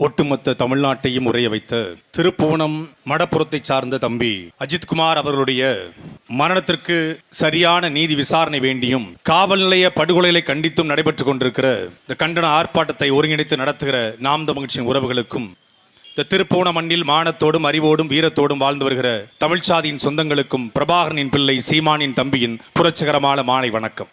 ஒட்டுமொத்த தமிழ்நாட்டையும் உரைய வைத்த திருப்புவனம் மடப்புறத்தை சார்ந்த தம்பி அஜித்குமார் அவர்களுடைய மரணத்திற்கு சரியான நீதி விசாரணை வேண்டியும் காவல் நிலைய படுகொலைகளை கண்டித்தும் நடைபெற்றுக் கொண்டிருக்கிற இந்த கண்டன ஆர்ப்பாட்டத்தை ஒருங்கிணைத்து நடத்துகிற நாம் தமிழ்ச்சியின் உறவுகளுக்கும் இந்த திருப்போண மண்ணில் மானத்தோடும் அறிவோடும் வீரத்தோடும் வாழ்ந்து வருகிற தமிழ்ச்சாதியின் சொந்தங்களுக்கும் பிரபாகரனின் பிள்ளை சீமானின் தம்பியின் புரட்சிகரமான மாலை வணக்கம்.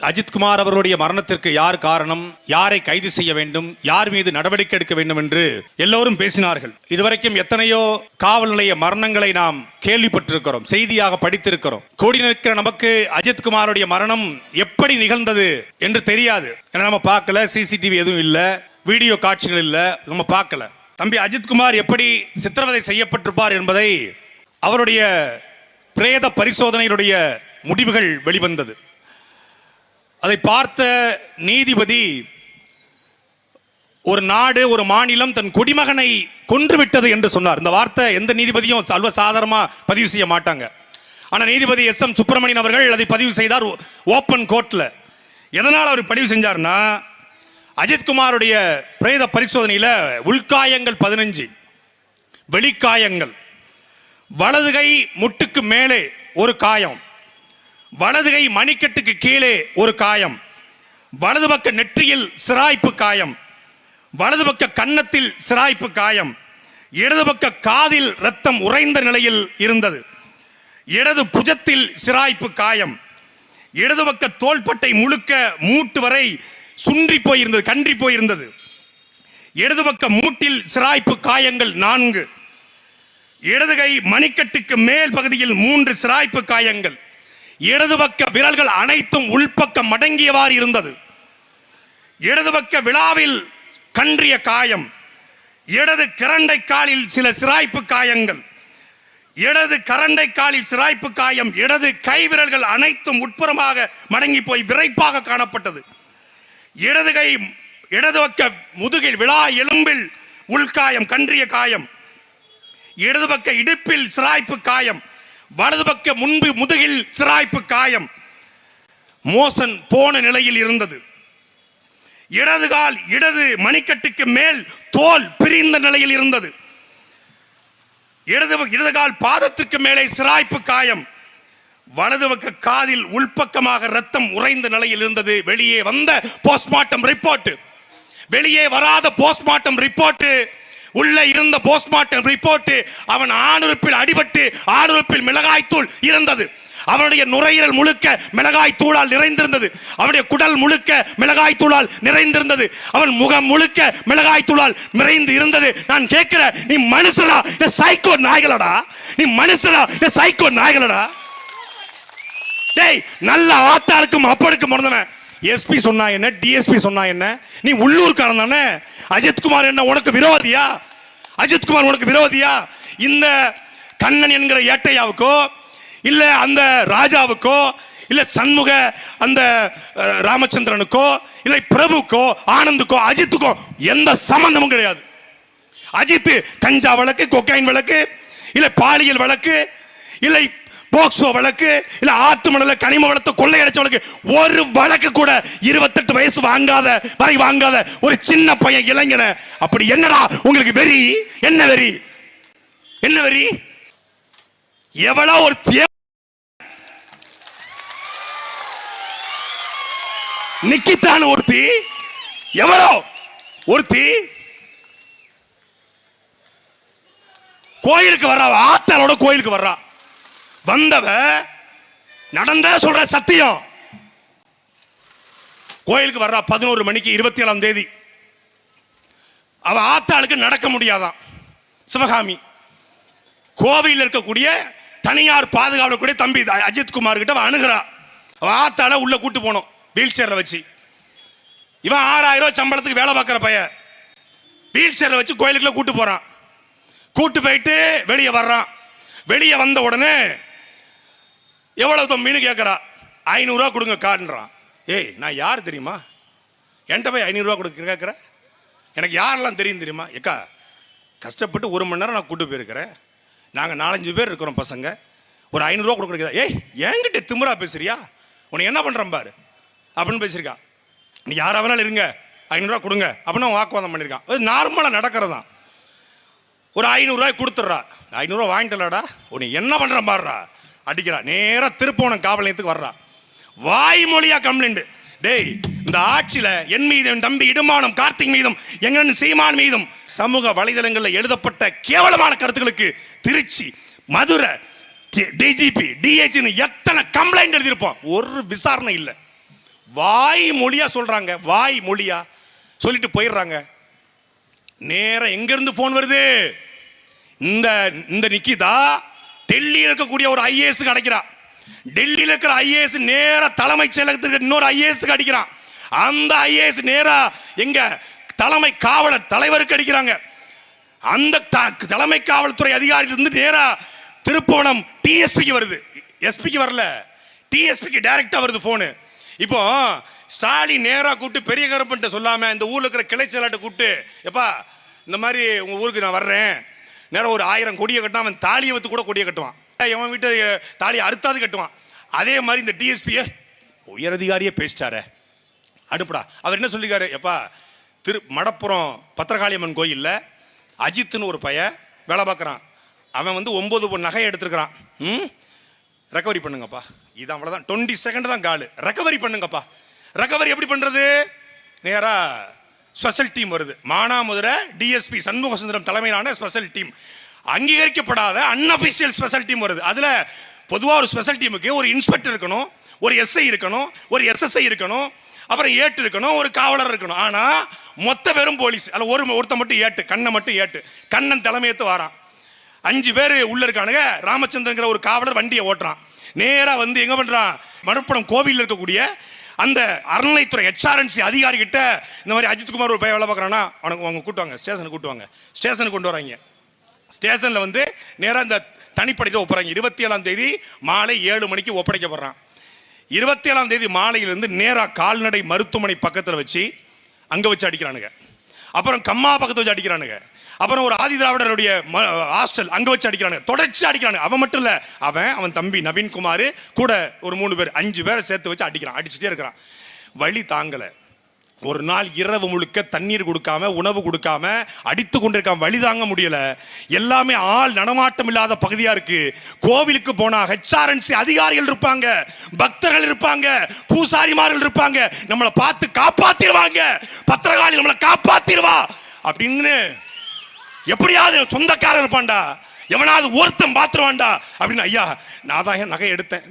அஜித்குமார் அவர்களுடைய மரணத்திற்கு யார் காரணம்? யாரை கைது செய்ய வேண்டும்? யார் மீது நடவடிக்கை எடுக்க வேண்டும் என்று எல்லோரும் பேசினார்கள். இதுவரைக்கும் எத்தனையோ காவல் நிலைய மரணங்களை நாம் கேள்விப்பட்டிருக்கிறோம் செய்தியாக படித்திருக்கிறோம். கூடி நிற்கிற நமக்கு அஜித்குமாருடைய மரணம் எப்படி நிகழ்ந்தது என்று தெரியாது. ஏன்னா நம்ம பார்க்கல சிசிடிவி எதுவும் இல்லை வீடியோ காட்சிகள் இல்லை நம்ம பார்க்கல. தம்பி அஜித்குமார் எப்படி சித்திரவதை செய்யப்பட்டிருப்பார் என்பதை அவருடைய பிரேத பரிசோதனையினுடைய முடிவுகள் வெளிவந்தது. அதை பார்த்த நீதிபதி ஒரு நாடு ஒரு மாநிலம் தன் குடிமகனை கொன்றுவிட்டது என்று சொன்னார். இந்த வார்த்தை எந்த நீதிபதியும் சர்வசாதாரணமாக பதிவு செய்ய மாட்டாங்க. ஆனால் நீதிபதி எஸ். எம். சுப்பிரமணியன் அவர்கள் அதை பதிவு செய்தார் ஓப்பன் கோர்ட்டில் எதனால் அவர் பதிவு செஞ்சார்னா அஜித்குமாருடைய பிரேத பரிசோதனையில் உள்காயங்கள் பதினஞ்சு வெளிக்காயங்கள். வலதுகை முட்டுக்கு மேலே ஒரு காயம். வலது கை மணிக்கட்டுக்கு கீழே ஒரு காயம். வலது பக்க நெற்றியில் சிராய்ப்பு காயம். வலது பக்க கன்னத்தில் சிராய்ப்பு காயம். இடது பக்க காதில் ரத்தம் உறைந்த நிலையில் இருந்தது. இடது புஜத்தில் சிராய்ப்பு காயம். இடது பக்க தோள்பட்டை முழுக்க மூட்டு வரை சுன்றி போயிருந்தது கன்றி போயிருந்தது. இடது பக்க மூட்டில் சிராய்ப்பு காயங்கள் நான்கு. இடது கை மணிக்கட்டுக்கு மேல் பகுதியில் மூன்று சிராய்ப்பு காயங்கள். இடது பக்க விரல்கள் அனைத்தும் உள்பக்கம் மடங்கியவாறு இருந்தது. இடது பக்க விழாவில் கன்றிய காயம் இடது கிரண்டை காலில் சில சிராய்ப்பு காயங்கள் இடது கரண்டை காலில் சிராய்ப்பு காயம் இடது கை விரல்கள் அனைத்தும் உட்புறமாக மடங்கி போய் விரைப்பாக காணப்பட்டது. இடது கை இடது பக்க முதுகில் விழா எலும்பில் உள்காயம் கன்றிய காயம் இடது பக்க இடுப்பில் சிராய்ப்பு காயம் வலது பக்க முன்பு முதுகில் சிராய்ப்பு காயம். மோசன் போன நிலையில் இருந்தது. இடது கால் இடது மணிக்கட்டுக்கு மேல் தோல் பிரிந்த நிலையில் இருந்தது. இடது இடது கால் பாதத்துக்கு மேலே சிராய்ப்பு காயம். வலது பக்க காதில் உள்பக்கமாக ரத்தம் உறைந்த நிலையில் இருந்தது. வெளியே வந்த போஸ்ட்மார்ட்டம் ரிப்போர்ட் வெளியே வராத போஸ்ட்மார்ட்டம் ரிப்போர்ட் உள்ள இருந்த போஸ்ட்மார்ட்டம் ரிப்போர்ட் அவன் ஆணுறுப்பில் அடிபட்டு ஆணுறுப்பில் மிளகாய்த்தூள் இருந்தது. அவனுடைய நுரையீரல் முழுக்க மிளகாய் தூளால் நிறைந்திருந்தது. அவனுடைய குடல் முழுக்க மிளகாய் தூளால் நிறைந்திருந்தது. அவன் முகம் முழுக்க மிளகாய் தூளால் நிறைந்து இருந்தது. நான் கேட்கிற நீ மனுஷனா? இந்த சைக்கோ நாய்களடா? நீ மனுஷனா? இந்த சைக்கோ நாய்களடா? டேய் நல்ல ஆத்தாளுக்கும் அப்பனுக்கும் பிறந்தவன். எஸ்பி சொன்னா என்ன? டிஎஸ்பி சொன்னா என்ன? நீ உள்ளூர்காரன் தானே? அஜித்குமார் என்ன உனக்கு விரோதியா? அஜித்குமார் உனக்கு விரோதியா? இந்த கண்ணன் என்கிற ஏட்டையாவுக்கோ இல்லை அந்த ராஜாவுக்கோ இல்லை சண்முக அந்த ராமச்சந்திரனுக்கோ இல்லை பிரபுக்கோ ஆனந்துக்கோ அஜித்துக்கோ எந்த சம்பந்தமும் கிடையாது. அஜித் கஞ்சா வழக்கு கொக்கைன் வழக்கு இல்லை பாலியல் வழக்கு இல்லை போக்சோ வழக்கு இல்ல ஆத்து மணல கனிம வளத்தை கொள்ளையடிச்ச வழக்கு ஒரு வழக்கு கூட இருபத்தெட்டு வயசு வாங்காத வரை வாங்காத ஒரு சின்ன பையன் இளைஞன. அப்படி என்னடா உங்களுக்கு வெறி? என்ன வெறி? என்ன வெறி? எவ்வளோ ஒரு தே நிக்கித்தான் ஒருத்தி. எவ்வளோ ஒருத்தி? கோயிலுக்கு வர்றா ஆத்தாளோட கோயிலுக்கு வர்றா. வந்தவ நடந்த சொல்ற சத்தியம். கோயிலுக்கு வர்றா பதினோரு மணிக்கு இருபத்தி ஏழாம் தேதி. அவ ஆத்தாளுக்கு நடக்க முடியாதான். சிவகாமி. கோவையில் இருக்கக்கூடிய தனியார் பாதுகாவலக்கூடிய தம்பி அஜித் குமார் கிட்ட அவ அணுகிறா. அவ ஆத்தால உள்ள கூட்டு போனோம் வீல் சேர்ல வச்சு. இவன் ஆறாயிரம் ரூபாய் சம்பளத்துக்கு வேலை பார்க்குற பையன். வீல் சேர்ல வச்சு கோயிலுக்குள்ள கூட்டு போறான். கூட்டு போயிட்டு வெளியே வர்றான். வெளியே வந்த உடனே எவ்வளவு தம்பின்னு கேட்குறா ஐநூறுரூவா கொடுங்க காட்டுறான் ஏய் நான் யார் தெரியுமா? என்கிட்ட போய் ஐநூறுரூவா கொடுக்க கேட்குற எனக்கு யாரெல்லாம் தெரியும் தெரியுமா? ஏக்கா கஷ்டப்பட்டு ஒரு மணி நேரம் நான் கூட்டு போயிருக்கிறேன். நாங்கள் நாலஞ்சு பேர் இருக்கிறோம் பசங்க. ஒரு ஐநூறுரூவா கொடுக்குறது ஏய் என்கிட்ட திமுறா பேசுறியா? உன்னை என்ன பண்ணுறேன் பாரு. அப்படின்னு பேசியிருக்கா. நீ யாராக வேணாலும் இருங்க. ஐநூறுரூவா கொடுங்க. அப்படின்னு அவன் வாக்குவாதம் பண்ணியிருக்கான். அது நார்மலாக நடக்கிறது தான் ஒரு ஐநூறுரூவாய் கொடுத்துட்றா. ஐநூறுரூவா வாங்கிட்டலடா. உன்னை என்ன பண்ணுறேன் பாடுறா அடிக்கிறா. நேராக திருப்போணம் காவல் நிலையத்துக்கு வர்றா. வாய்மொழியா கம்ப்ளைண்ட். டேய் இந்த ஆட்சியில் என் மீது என் தம்பி இடுமானம் கார்த்திக் மீதும் எங்கன்னு சீமான் மீதும் சமூக வலைதளங்களில் எழுதப்பட்ட கேவலமான கருத்துக்களுக்கு திருச்சி மதுரை டிஜிபி டிஹெச்னு எத்தனை கம்ப்ளைண்ட் எழுதியிருப்போம்? ஒரு விசாரணை இல்லை. வாய் மொழியா சொல்றாங்க. வாய் மொழியா சொல்லிட்டு போயிடுறாங்க. நேரம் எங்கேருந்து ஃபோன் போன் வருது? இந்த இந்த நிக்கிதா? டெல்லியில் இருக்கக்கூடிய ஒரு ஐஏஎஸ் அடைக்கிறான். டெல்லியில் இருக்கிற ஐஏஎஸ் நேர தலைமைச் செயலகத்துக்கு இன்னொரு ஐஏஎஸ் அடிக்கிறான். அந்த ஐஏஎஸ் நேரா எங்க தலைமை காவலர் தலைவருக்கு அடிக்கிறாங்க. அந்த தலைமை காவல்துறை அதிகாரியிலிருந்து நேரா திருப்போணம் டிஎஸ்பிக்கு வருது. எஸ்பிக்கு வரல. டிஎஸ்பிக்கு டைரக்டா வருது போனு இப்போ ஸ்டாலின் நேராக கூப்பிட்டு பெரிய கருப்பன்ட்ட சொல்லாம இந்த ஊர்ல இருக்கிற கிளை செயலாட்ட கூப்பிட்டு எப்பா இந்த மாதிரி உங்க ஊருக்கு நான் வர்றேன். நேரம் ஒரு ஆயிரம் கொடியை கட்டினா அவன் தாலியை வைத்து கூட கொடியை கட்டுவான். எவன் வீட்டு தாலியை அறுத்தாது கட்டுவான். அதே மாதிரி இந்த டிஎஸ்பியை உயரதிகாரியே பேசிட்டாரு. அனுப்புடா அவர் என்ன சொல்லிக்காரு எப்பா திரு மடப்புறம் பத்திரகாளியம்மன் கோயிலில் அஜித்துன்னு ஒரு பையன் வேலை பார்க்குறான். அவன் வந்து ஒம்பது பொன் நகையை எடுத்துருக்கிறான். ம்? ரெக்கவரி பண்ணுங்கப்பா. இது அவ்வளோதான் டுவெண்ட்டி செகண்ட் தான் காலு. ரெக்கவரி பண்ணுங்கப்பா. ரெக்கவரி எப்படி பண்ணுறது நேராக ஸ்பெஷல் டீம் வருது. மானாமதுரை டிஎஸ்பி சண்முக சுந்தரம் தலைமையிலான ஸ்பெஷல் டீம். அங்கீகரிக்கப்படாத அன்அஃபிஷியல் ஸ்பெஷல் டீம் வருது. அதில் பொதுவாக ஒரு ஸ்பெஷல் டீமுக்கு ஒரு இன்ஸ்பெக்டர் இருக்கணும் ஒரு எஸ்ஐ இருக்கணும் ஒரு எஸ்எஸ்ஐ இருக்கணும் அப்புறம் ஏட்டு இருக்கணும் ஒரு காவலர் இருக்கணும். ஆனால் மொத்த பேரும் போலீஸ். அதில் ஒரு ஒருத்த மட்டும் ஏட்டு கண்ணை மட்டும் ஏட்டு. கண்ணன் தலைமையத்து வாரான். அஞ்சு பேர் உள்ளே இருக்கானுங்க. ராமச்சந்திரங்கிற ஒரு காவலர் வண்டியை ஓட்டுறான். நேராக வந்து எங்கே பண்ணுறான் மறுப்படம் கோவிலில் இருக்கக்கூடிய அந்த அறநிலைத்துறை ஹெச்ஆர்என்சி அதிகாரி கிட்ட இந்த மாதிரி அஜித்குமார் ஒரு பையன் வேலை பார்க்குறான்னா அவனுக்கு அவங்க கூட்டுவாங்க ஸ்டேஷனுக்கு கூட்டுவாங்க ஸ்டேஷனுக்கு கொண்டு வராங்க. ஸ்டேஷனில் வந்து நேராக இந்த தனிப்படையில் ஒப்புறாங்க இருபத்தி ஏழாம் தேதி மாலை ஏழு மணிக்கு ஒப்படைக்கப்படுறான். இருபத்தி ஏழாம் தேதி மாலையிலேருந்து நேராக கால்நடை மருத்துவமனை பக்கத்தில் வச்சு அங்கே வச்சு அடிக்கிறானுங்க. அப்புறம் கம்மா பக்கத்தை வச்சு அடிக்கிறானுங்க. அப்புறம் ஒரு ஆதி திராவிடருடைய ம- ஹாஸ்டல் அங்கே வச்சு அடிக்கிறாங்க தொடர்ச்சி அடிக்கிறாங்க அவன் மட்டும் இல்லை அவன் அவன் தம்பி நவீன்குமார் கூட ஒரு மூணு பேர் அஞ்சு பேரை சேர்த்து வச்சு அடிக்கிறான். அடிச்சுட்டே இருக்கிறான். வழி தாங்கலை. ஒரு நாள் இரவு முழுக்க தண்ணீர் கொடுக்காம உணவு கொடுக்காம அடித்து கொண்டிருக்கான். வழி தாங்க முடியல. எல்லாமே ஆள் நடமாட்டம் இல்லாத பகுதியா இருக்கு. கோவிலுக்கு போனா ஹெச்ஆர்என்சி அதிகாரிகள் இருப்பாங்க. பக்தர்கள் இருப்பாங்க. பூசாரிமார்கள் இருப்பாங்க. நம்மளை பார்த்து காப்பாத்திடுவாங்க. பத்திரகாளி நம்மளை காப்பாத்திடுவா. அப்படின்னு எப்படியாவது சொந்தக்காரன் இருப்பான்டா எவனாவது ஒருத்தன் பார்த்துருவான்டா அப்படின்னு ஐயா நான் தான் என் நகை எடுத்தேன்.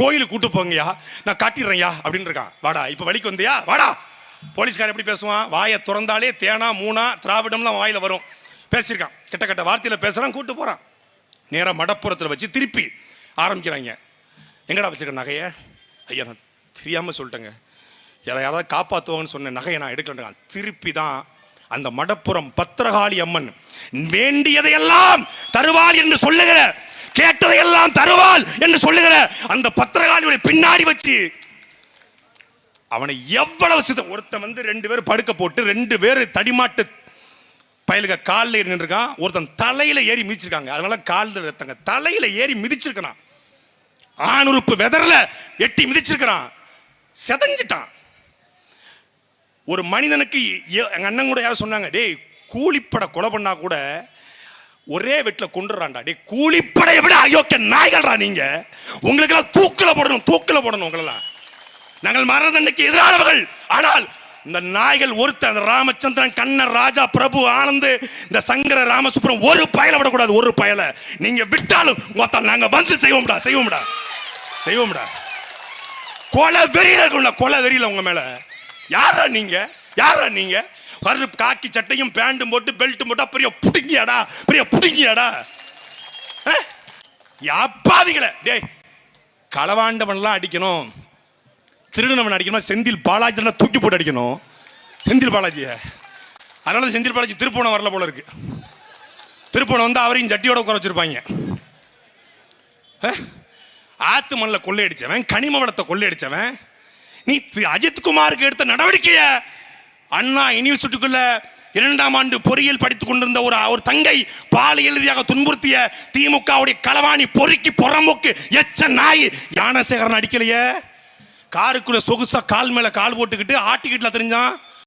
கோயிலுக்கு கூட்டு போங்கய்யா நான் காட்டிடுறேன்யா அப்படின்னு இருக்கான். வாடா இப்போ வழிக்கு வந்தியா? வாடா. போலீஸ்காரன் எப்படி பேசுவான்? வாயை திறந்தாலே தேனா மூணா திராவிடம்லாம் வாயில் வரும். பேசியிருக்கான். கிட்ட கட்ட வார்த்தையில் பேசுகிறான் கூட்டு போகிறான் நேராக மடப்புறத்தில் வச்சு திருப்பி ஆரம்பிக்கிறாங்க. எங்கடா வச்சுருக்கேன் நகையை? ஐயா நான் தெரியாமல் சொல்லிட்டேங்க. யாராவது காப்பாற்றுவாங்கன்னு சொன்ன நகையை நான் எடுக்கலன்றான். திருப்பி தான் அந்த மடப்புறம் பத்திரகாளி அம்மன் வேண்டியதையெல்லாம் தருவாள் என்று சொல்லுகிற கேட்டதையெல்லாம் தருவாள் என்று சொல்லுகிற அந்த பத்திரகாளியுடைய பின்னாடி வச்சு அவனை எவ்வளவு சித்த ஒருத்தன் வந்து ரெண்டு பேர் படுக்க போட்டு ரெண்டு பேர் தடிமாட்டு பயலுக காலில் ஏறி நின்றுருக்கான். ஒருத்தன் தலையில ஏறி மிதிச்சிருக்காங்க. அதனால காலில் ரத்தங்க தலையில ஏறி மிதிச்சிருக்கான் ஆணுறுப்பு வெதரில் எட்டி மிதிச்சிருக்கிறான். செதஞ்சிட்டான். ஒரு மனிதனுக்கு எங்கள் அண்ணன் கூட யாரும் சொன்னாங்க டேய் கூலிப்படை கொலை பண்ணா கூட ஒரே வெட்டில் கொண்டுறான்டா டே கூலிப்படையை விட அயோக்கிய நாய்கள்ரா நீங்க. உங்களுக்கெல்லாம் தூக்கில் போடணும் தூக்கில் போடணும் உங்களெல்லாம். நாங்கள் மரணதண்டைக்கு எதிரானவர்கள். ஆனால் இந்த நாய்கள் ஒருத்தன் அந்த ராமச்சந்திரன் கண்ணன் ராஜா பிரபு ஆனந்த் இந்த சங்கர ராமசுப்ரம் ஒரு பயல விடக்கூடாது ஒரு பயல. நீங்க விட்டாலும் மொத்தம் நாங்க வந்து செய்வோம்டா செய்வோம்டா. செய்வோம்டா. கொலை வெறியில இருக்கும்ல கொலை வெறியில உங்க மேல. யாரா நீங்க? யாரா நீங்க? வர்ற காக்கி சட்டையும் பேண்ட்டும் போட்டு பெல்ட்டும் போட்டா பெரிய புடுங்கியாடா பெரிய புடுங்கியாடா. அஹ்? டேய் களவாண்டவன்லாம் அடிக்கணும். திருடனவன் அடிக்கணும். செந்தில் பாலாஜி தூக்கி போட்டு அடிக்கணும். செந்தில் பாலாஜியை. அதனால செந்தில் பாலாஜி திருப்பூணம் வரல போல இருக்கு. திருப்பூணம் வந்து அவரையும் ஜட்டியோட உட்கார வச்சிருப்பாங்க. ஆத்து மண்ணில் கொள்ளையடித்தவன் கனிம வளத்தை கொள்ளையடித்தவன் நீ தி- அஜித்குமாருக்கு எடுத்த நடவடிக்கைய அண்ணா யூனிவர்சிட்டிக்குள்ள இரண்டாம் ஆண்டு பொறியியல் படித்துக் கொண்டிருந்த ஒரு ஒரு தங்கை பால் எழுதியாக துன்புறுத்திய திமுகவுடைய களவாணி பொறுக்கி புறமுக்கு எச்ச நாய். யானசேகரன் அடிக்கலையே. காருக்குள்ள சொகுசா கால் மேல கால் போட்டுக்கிட்டு ஆட்டிக்கிட்டுல தெரிஞ்சான்.